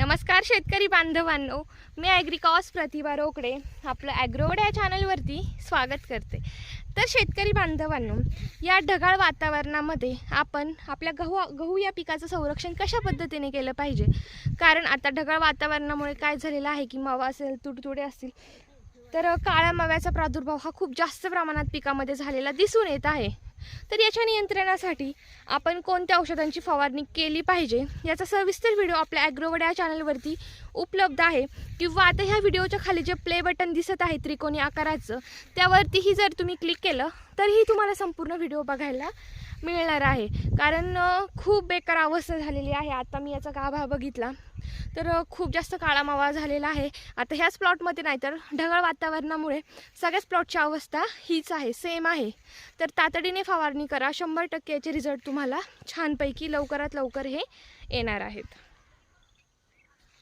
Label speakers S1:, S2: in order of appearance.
S1: नमस्कार शेतकरी बांधवांनो मी ॲग्रिकॉस प्रतिभा रोकडे आपलं ॲग्रोवड या चॅनलवरती स्वागत करते. तर शेतकरी बांधवांनो या ढगाळ वातावरणामध्ये आपण आपल्या गहू गहू या पिकाचं संरक्षण कशा पद्धतीने केलं पाहिजे? कारण आता ढगाळ वातावरणामुळे काय झालेलं आहे की मावा असेल तुडतुडे असतील तर काळ्या माव्याचा प्रादुर्भाव हा खूप जास्त प्रमाणात पिकामध्ये झालेला दिसून येत आहे. तर याच्या नियंत्रणासाठी आपण कोणत्या औषधांची फवारणी केली पाहिजे? याचा सविस्तर व्हिडिओ आपल्या ॲग्रोवड या चॅनलवरती उपलब्ध आहे. किंवा आता ह्या व्हिडिओच्या खाली जे प्ले बटन दिसत आहे त्रिकोणी आकाराचं त्यावरतीही जर तुम्ही क्लिक केलं तरीही तुम्हाला संपूर्ण व्हिडिओ बघायला मिळणार आहे. कारण खूप बेकार अवस्था झालेली आहे. आता मी याचा गाभा बघितला. तर खूप जास्त काळा मावा झालेला आहे. आता ह्याच प्लॉटमध्ये नाही तर ढगाळ वातावरणामुळे सगळ्याच प्लॉटची अवस्था हीच आहे सेम आहे. तर तातडीने फवारणी करा. शंभर टक्के याचे रिझल्ट तुम्हाला छानपैकी लवकरात लवकर हे येणार आहेत.